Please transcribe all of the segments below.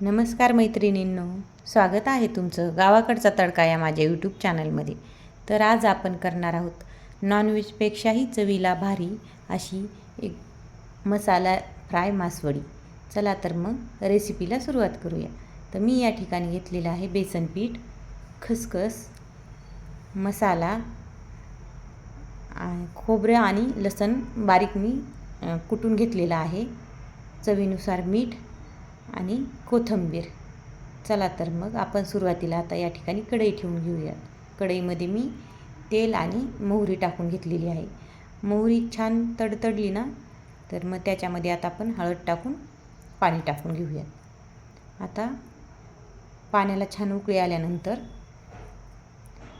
नमस्कार मैत्रिणींनो स्वागत आहे तुमचं गावाकडचा तडका या माझ्या यूट्यूब चॅनलमध्ये तर आज आपण करणार आहोत नॉनव्हेजपेक्षाही चवीला भारी अशी एक मसाला फ्राय मासवडी. चला तर मग रेसिपीला सुरुवात करूया. तर मी या ठिकाणी घेतलेलं आहे बेसन पीठ खसखस मसाला खोबरं आणि लसण बारीक मी कुटून घेतलेलं आहे. चवीनुसार मीठ आणि कोथिंबीर. चला तर मग आपण सुरुवातीला आता या ठिकाणी कढई ठेवून घेऊयात. कढईमध्ये मी तेल आणि मोहरी टाकून घेतलेली आहे. मोहरी छान तडतडली ना तर मग त्याच्यामध्ये आता आपण हळद टाकून पाणी टाकून घेऊयात. आता पाण्याला छान उकळी आल्यानंतर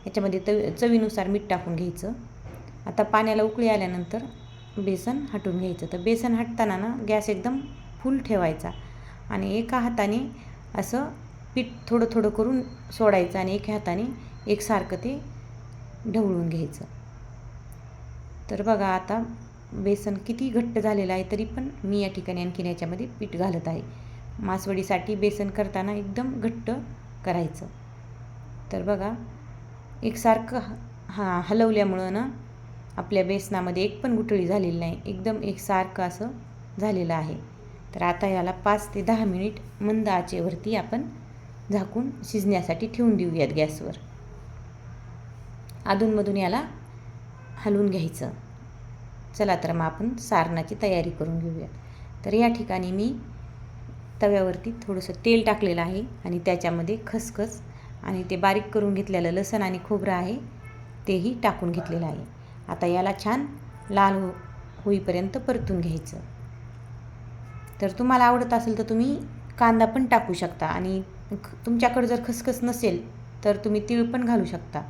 याच्यामध्ये तव चवीनुसार मीठ टाकून घ्यायचं. आता पाण्याला उकळी आल्यानंतर बेसन हटून घ्यायचं. तर बेसन हटताना ना गॅस एकदम फुल ठेवायचा. आणि एका हाताने असं पीठ थोडं थोडं करून सोडायचं आणि एका हाताने एकसारखं ते ढवळून घ्यायचं. तर बघा आता बेसन किती घट्ट झालेलं आहे तरी पण मी या ठिकाणी आणखीन याच्यामध्ये पीठ घालत आहे. मासवडीसाठी बेसन करताना एकदम घट्ट करायचं. तर बघा एकसारखं हा हलवल्यामुळं ना आपल्या बेसनामध्ये एक पण गुठळी झालेली नाही. एकदम एकसारखं असं झालेलं आहे. तर आता याला पाच ते दहा मिनिट मंद आचेवरती आपण झाकून शिजण्यासाठी ठेवून देऊयात गॅसवर. अधूनमधून याला हलवून घ्यायचं. चला तर मग आपण सारणाची तयारी करून घेऊयात. तर या ठिकाणी मी तव्यावरती थोडंसं तेल टाकलेलं आहे आणि त्याच्यामध्ये खसखस आणि ते बारीक करून घेतलेलं लसण आणि खोबरं आहे तेही टाकून घेतलेलं आहे. आता याला छान लाल हो होईपर्यंत परतून घ्यायचं. तर तुम्हाला आवडत असेल तर तुम्ही कांदा पण टाकू शकता आणि तुमच्याकडे तुमच्याकडं जर खसखस नसेल तर तुम्ही तीळ पण घालू शकता.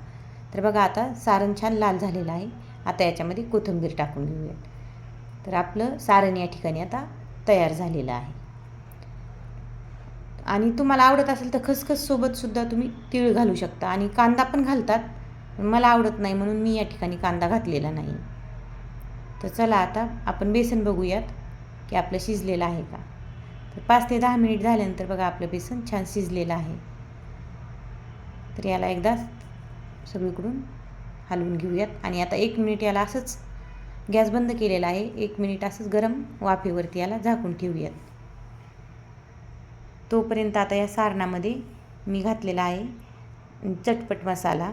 तर बघा आता सारण छान लाल झालेलं आहे. आता याच्यामध्ये कोथिंबीर टाकून घेऊयात तर आपलं सारण या ठिकाणी आता तयार झालेलं आहे. आणि तुम्हाला आवडत असेल तर खसखससोबतसुद्धा तुम्ही तीळ घालू शकता आणि कांदा पण घालतात. मला आवडत नाही म्हणून मी या ठिकाणी कांदा घातलेला नाही. तर चला आता आपण बेसन बघूयात. की आपलं शिजलेलं आहे का? तर पाच ते दहा मिनिट झाल्यानंतर बघा आपलं बेसन छान शिजलेलं आहे. तर याला एकदा सगळीकडून हलवून घेऊयात. आणि आता एक मिनिट याला असंच गॅस बंद केलेला आहे. एक मिनिट असंच गरम वाफेवरती याला झाकून ठेवूयात. तोपर्यंत आता या सारणामध्ये मी घातलेला आहे चटपट मसाला.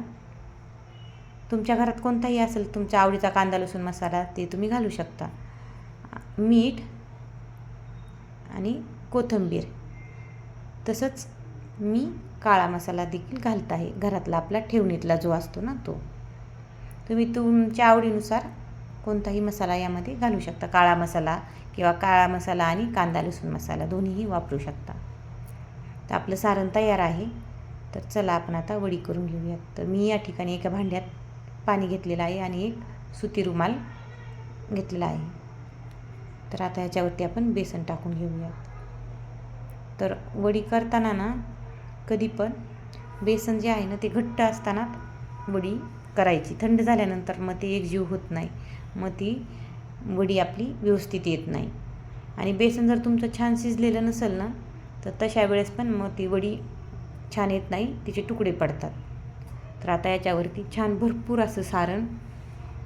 तुमच्या घरात कोणताही असेल तुमच्या आवडीचा कांदा लसूण मसाला ते तुम्ही घालू शकता. मीठ आणि कोथिंबीर. तसंच मी काळा मसाला देखील घालत आहे. घरातला आपला ठेवणीतला जो असतो ना तो. तुम्ही तुमच्या आवडीनुसार कोणताही मसाला यामध्ये घालू शकता. काळा मसाला किंवा काळा मसाला आणि कांदा लसूण मसाला दोन्हीही वापरू शकता. तर आपलं सारण तयार आहे. तर चला आपण आता वडी करून घेऊयात. तर मी या ठिकाणी एका भांड्यात पाणी घेतलेलं आहे आणि एक सुती रुमाल घेतलेला आहे. तर आता ह्याच्यावरती आपण बेसन टाकून घेऊयात तर वडी करताना ना कधी पण बेसन जे आहे ना ते घट्ट असताना वडी करायची. थंड झाल्यानंतर मग ते एकजीव होत नाही. मग ती वडी आपली व्यवस्थित येत नाही. आणि बेसन जर तुमचं छान शिजलेलं नसेल ना तर तशा वेळेस पण मग ती वडी छान येत नाही तिचे तुकडे पडतात. तर आता याच्यावरती छान भरपूर असं सारण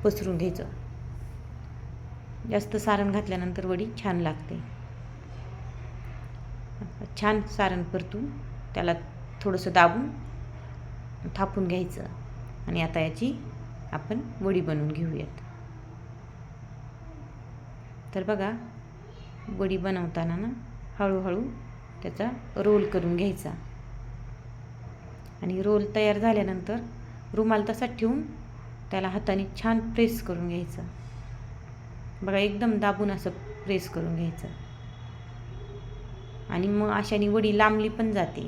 पसरून घ्यायचं. जास्त सारण घातल्यानंतर वडी छान लागते. छान सारण परतून त्याला थोडंसं दाबून थापून घ्यायचं आणि आता याची आपण वडी बनवून घेऊयात. तर बघा वडी बनवताना ना हळूहळू त्याचा रोल करून घ्यायचा. आणि रोल तयार झाल्यानंतर रुमाल तसाच ठेवून त्याला हाताने छान प्रेस करून घ्यायचं. बघा एकदम दाबून असं प्रेस करून घ्यायचं. आणि मग अशाने वडी लांबली पण जाते.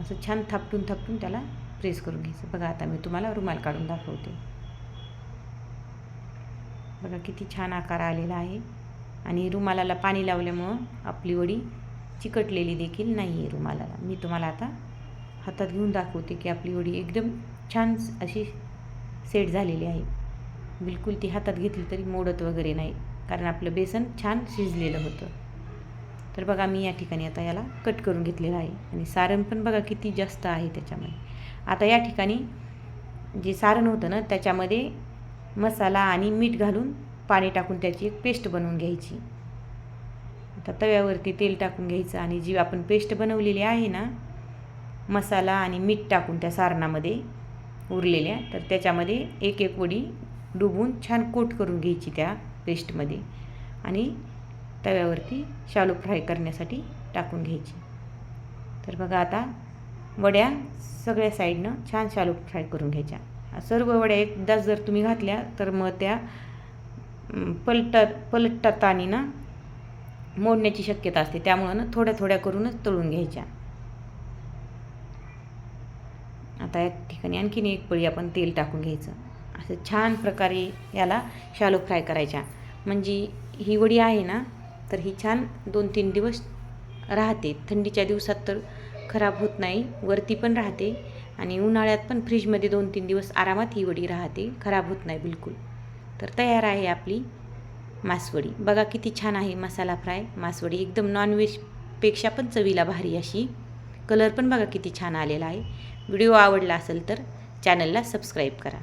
असं छान थापटून थापटून त्याला प्रेस करून घ्यायचं. बघा आता मी तुम्हाला रुमाल काढून दाखवते. बघा किती छान आकार आलेला आहे. आणि रुमालाला पाणी लावल्यामुळं आपली वडी चिकटलेली देखील नाही आहे रुमालाला. मी तुम्हाला आता हातात घेऊन दाखवते की आपली वडी एकदम छान अशी सेट झालेली आहे. बिलकुल ती हातात घेतली तरी मोडत वगैरे नाही. कारण आपलं बेसन छान शिजलेलं होतं. तर बघा मी या ठिकाणी आता याला कट करून घेतलेलं आहे. आणि सारण पण बघा किती जास्त आहे त्याच्यामध्ये. आता या ठिकाणी जे सारण होतं ना त्याच्यामध्ये मसाला आणि मीठ घालून पाणी टाकून त्याची एक पेस्ट बनवून घ्यायची. आता तव्यावरती तेल टाकून घ्यायचं आणि जी आपण पेस्ट बनवलेली आहे ना मसाला आणि मीठ टाकून त्या सारणामध्ये उरलेल्या तर त्याच्यामध्ये एक एक वडी डुबून छान कोट करून घ्यायची त्या पेस्टमध्ये आणि तव्यावरती शालो फ्राय करण्यासाठी टाकून घ्यायची. तर बघा आता वड्या सगळ्या साईडनं छान शालो फ्राय करून घ्यायच्या. सर्व वड्या एकदाच जर तुम्ही घातल्या तर मग त्या पलट पलटताना ना मोडण्याची शक्यता असते. त्यामुळं ना थोड्या थोड्या करूनच तळून घ्यायच्या. आता या ठिकाणी आणखीन एक पळी आपण तेल टाकून घ्यायचं. छान प्रकारे याला शालो फ्राय करायच्या म्हणजे ही वडी आहे ना तर ही छान दोन तीन दिवस राहते. थंडीच्या दिवसात तर खराब होत नाही वरती पण राहते आणि उन्हाळ्यात पण फ्रीजमध्ये दोन तीन दिवस आरामात ही वडी राहते खराब होत नाही बिलकुल. तर तयार आहे आपली मासवडी बघा किती छान आहे मसाला फ्राय मासवडी एकदम नॉनव्हेजपेक्षा पण चवीला भारी अशी. कलर पण बघा किती छान आलेला आहे. व्हिडिओ आवडला असेल तर चॅनलला सबस्क्राईब करा.